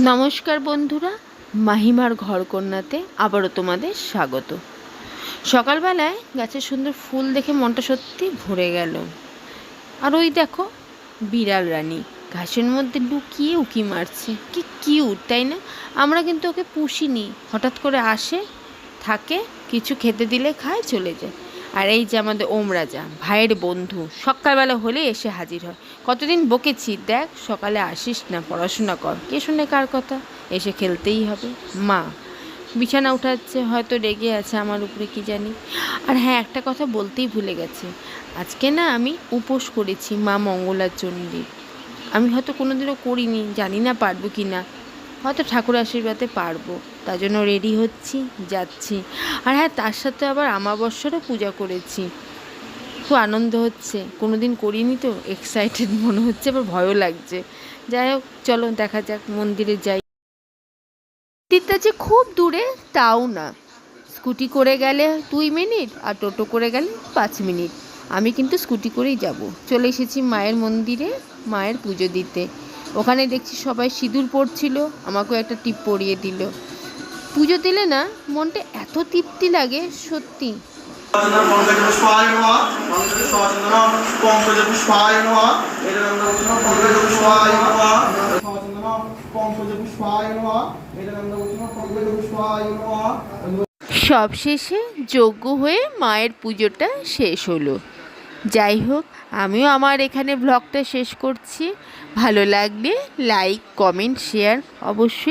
নমস্কার বন্ধুরা, মাহিমার ঘরকন্যাতে আবারও তোমাদের স্বাগত। সকালবেলায় গাছের সুন্দর ফুল দেখে মনটা সত্যি ভরে গেল। আর ওই দেখো, বিড়াল রানী, ঘাসের মধ্যে লুকিয়ে উকি মারছে। কি কিউট তাই না? আমরা কিন্তু ওকে পুষিনি, হঠাৎ করে আসে, থাকে, কিছু খেতে দিলে খায়, চলে যায়। আর এই যে আমাদের ওম রাজা, ভাইয়ের বন্ধু, সকালবেলা হলে এসে হাজির হয়। কতদিন বকেছি দেখ, সকালে আসিস না, পড়াশোনা কর। কে শুনে কার কথা? এসে খেলতেই হবে। মা, বিছানা উঠাচ্ছে, হয়তো রেগে আছে আমার উপরে, কি জানি। আর হ্যাঁ একটা কথা বলতেই ভুলে গেছে। আজকে না আমি উপোস করেছি মা মঙ্গলার চণ্ডীর আমি হয়তো কোনোদিনও করিনি, জানি না পারব কি না হয়তো ঠাকুর আশীর্বাদে পারব। তার জন্য রেডি হচ্ছি, যাচ্ছি। আর হ্যাঁ তার সাথে আবার আমাবস্যারও পূজা করেছি। খুব আনন্দ হচ্ছে। কোনো দিন করিনি তো এক্সাইটেড মনে হচ্ছে, আবার ভয়ও লাগছে। যাই হোক, চলো দেখা যাক, মন্দিরে যাই। মন্দিরটা যে খুব দূরে, তাও না। স্কুটি করে গেলে দুই মিনিট আর টোটো করে গেলে পাঁচ মিনিট। আমি কিন্তু স্কুটি করেই যাব। চলে এসেছি মায়ের মন্দিরে, মায়ের পুজো দিতে। ওখানে দেখছি সবাই সিঁদুর পড়ছিল, আমাকেও একটা টিপ পরিয়ে দিল। পুজো দিলে না মনটা এত তৃপ্তি লাগে, সত্যি। পঙ্কজপুষ্পায় নমঃ পঙ্কজচন্দন পঙ্কজপুষ্পায় নমঃ এরনন্দভূষণ পঙ্কজপুষ্পায় নমঃ চন্দন পঙ্কজপুষ্পায় নমঃ এরনন্দভূষণ পঙ্কজপুষ্পায় নমঃ সব শেষে যজ্ঞ হয়ে মায়ের পুজোটা শেষ হলো। যাই হোক আমিও আমার এখানে ব্লগটা শেষ করছি। ভালো লাগলে লাইক কমেন্ট শেয়ার অবশ্যই।